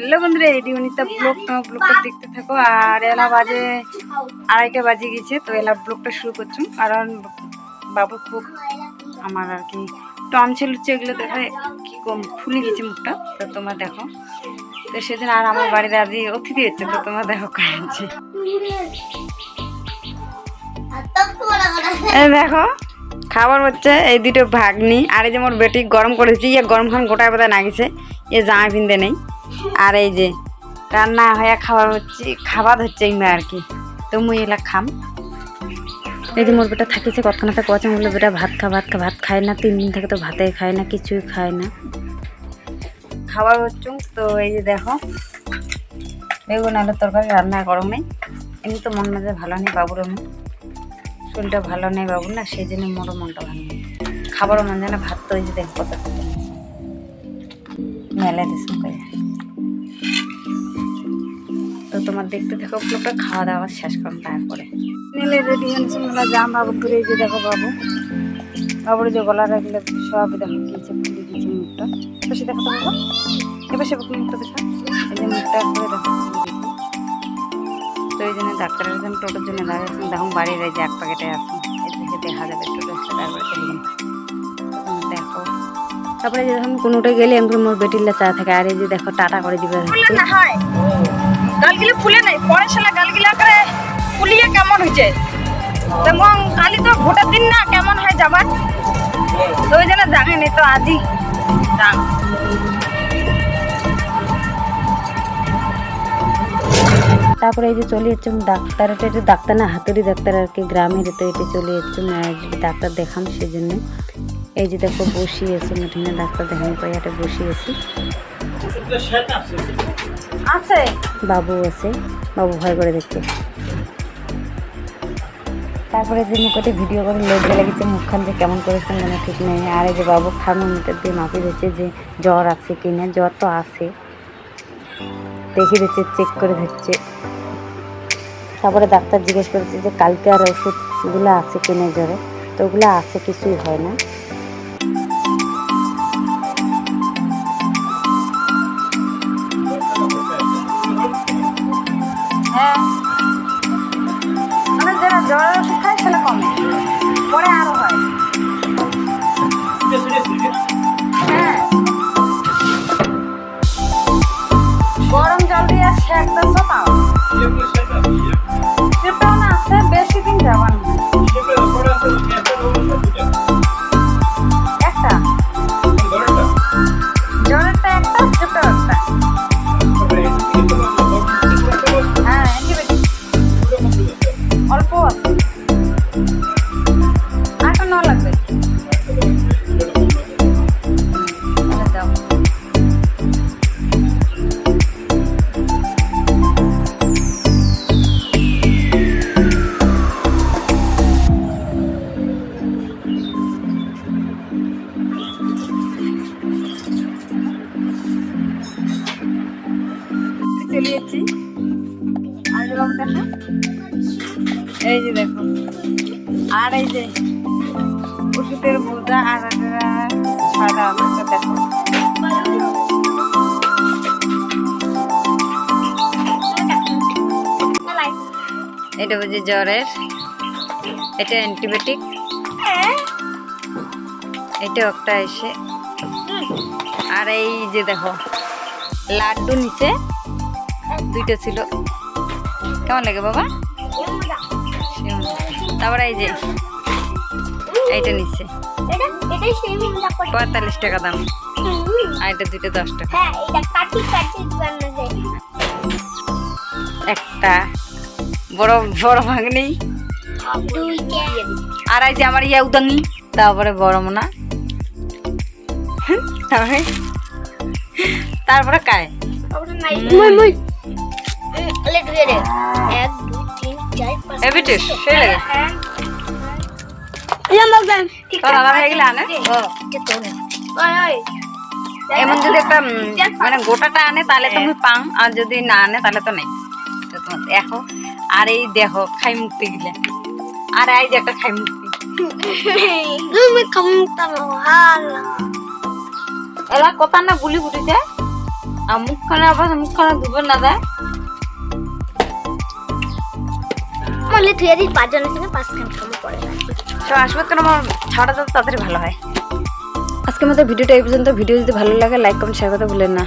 Hello বন্ধুরা এডি Anita blog ব্লগটা দেখতে থাকো। আর এলা বাজে আড়াইটা বাজে গেছে, তো এলা ব্লগটা শুরু করছ। কারণ বাবু খুব আমার আর কি টনসিল হচ্ছে এগুলো দেখে, কি কম ফুলে গেছে মুখটা, তো তোমরা দেখো। তো সেদিন আর আমার বাড়িতে আজ অতিথি হচ্ছে, তো তোমরা দেখো কাছে এই দেখো, খাবার হচ্ছে এই দুটো ভাগ্নি, আর এই যে মোর বেটি গরম করেছি ইয়ে গরম খান গোটায় বোধহয় না গেছে, এ জামা পিনতে নেই। আর এই যে রান্না হয়ে খাবার হচ্ছে খাবার হচ্ছে এই আর কি। তো মুই এলা খাম। এই যে মোর বেটা থাকিছে কতক্ষণ থেকে কচা বলল বেটা ভাত খা ভাত খা, ভাত খায় না, তিন দিন থেকে তো ভাতে খায় না, কিছুই খায় না। খাবার হচ্ছে, তো এই যে দেখো বেগুন আলুর তরকারি রান্না গরম এমনি তো মন মেজাজ ভালো নেই বাবুর এমন। শরীরটা ভালো নেই বাবুর না, সেই জন্য মোরও মনটা ভালো নেই। খাবারও মন যায় না, ভাত তো ওই যে দেখ কত মেলা দিস তোমার দেখতে থাকো পুরোটা খাওয়া দাওয়া শেষ করো তারপরে। নিলে রেডি হয়েছে মেলা জাম বাবু ধরে যে দেখো বাবু। বাবুর যে গলা রাখলে সব দেখো গিয়েছে ফুলে গিয়েছে মুখটা। সে দেখো তো বাবা। এবার সে মুখটা দেখো। এই যে মুখটা করে দেখো। তো এই জন্য ডাক্তারের জন্য টোটোর জন্য দাঁড়িয়েছেন দেখুন বাড়ির এই যে এক প্যাকেটে আসুন এই থেকে দেখা যাবে টোটো তারপরে চলে দেখো। তারপরে যে যখন কোনোটা গেলে এমনি মোর বেটিল্লা চা থাকে, আর এই যে দেখো, টাটা করে দিবে গালগুলো ফুলে নাই, পরে শালা গালগুলা করে ফুলিয়ে কেমন হয়েছে এবং কালি তো ভোটের দিন না কেমন হয় যাবার? তো ওই জন্য জানেনি তো আজই যান তারপরে এই যে চলে যাচ্ছে ডাক্তার, এটা এটা ডাক্তার না, হাতুড়ি ডাক্তার আর কি গ্রামের তো এটা চলে যাচ্ছে ডাক্তার দেখাম সেজন্য। এই যে দেখো বসিয়েছে মিঠিনে ডাক্তার দেখানো পাই এটা বসিয়েছি। আছে। বাবু আছে। বাবু ভয় করে দেখছে তারপরে যে মুখতে ভিডিও করে লজ্জা লেগেছে মুখখান যে কেমন করেছেন মানে ঠিক নেই। আর যে বাবু থার্মোমিটার দিয়ে মাপি দিচ্ছে যে জ্বর আছে কি না। জ্বর তো আছে। দেখে দিচ্ছে চেক করে দিচ্ছে। তারপরে ডাক্তার জিজ্ঞেস করেছে যে কালকে আর ওষুধগুলো আছে কিনা জ্বরে? তো ওগুলো আছে, কিছুই হয় না। লাগবে? চলে যাচ্ছি এই যে দেখো। আর এই যে ওষুধের বোঝা আর সাদা দেখো। এটা বুঝি জ্বরের? এটা অ্যান্টিবায়োটিক? এটা একটা এসে আর এই যে দেখো লাড্ডু নিচে দুইটা ছিল। কেমন লাগে বাবা। তারপরে এই যে এইটা নিচ্ছে। পঁয়তাল্লিশ টাকা দাম। আর এটা দুইটা দশ টাকা। হ্যাঁ একটা বড় বড় ভাগনি। আর এই যে আমার ইয়া উদাঙ্গি তারপরে বড় মোনা। তারপরে তারপরে কায়। ওটা নাই। মুই মুই লেট রে রে এক দুই তিন চার পাঁচ এ বিটিস সেই লাগে। তোর আলাদা হয়ে গেলে আনে। এমন যদি একটা মানে গোটাটা আনে তাহলে তুমি পাং। আর যদি না আনে তাহলে তো নেই। দেখো। আর এই দেখো খাই মুক্তি গিলে আর এই যে একটা খাই মুক্তি তুমি এলা কথা না গুলি ফুটেছে আর মুখখানে আবার মুখখানে ধুবে না দেয় বললে তুই আজ পাঁচজনের সঙ্গে পাঁচখান সময় পড়ে তো আসবে কেন? আমার ছাড়া যত তাড়াতাড়ি ভালো হয়। আজকে মতো ভিডিওটা এই পর্যন্ত। ভিডিও যদি ভালো লাগে লাইক কমেন্ট শেয়ার করতে ভুলেন না।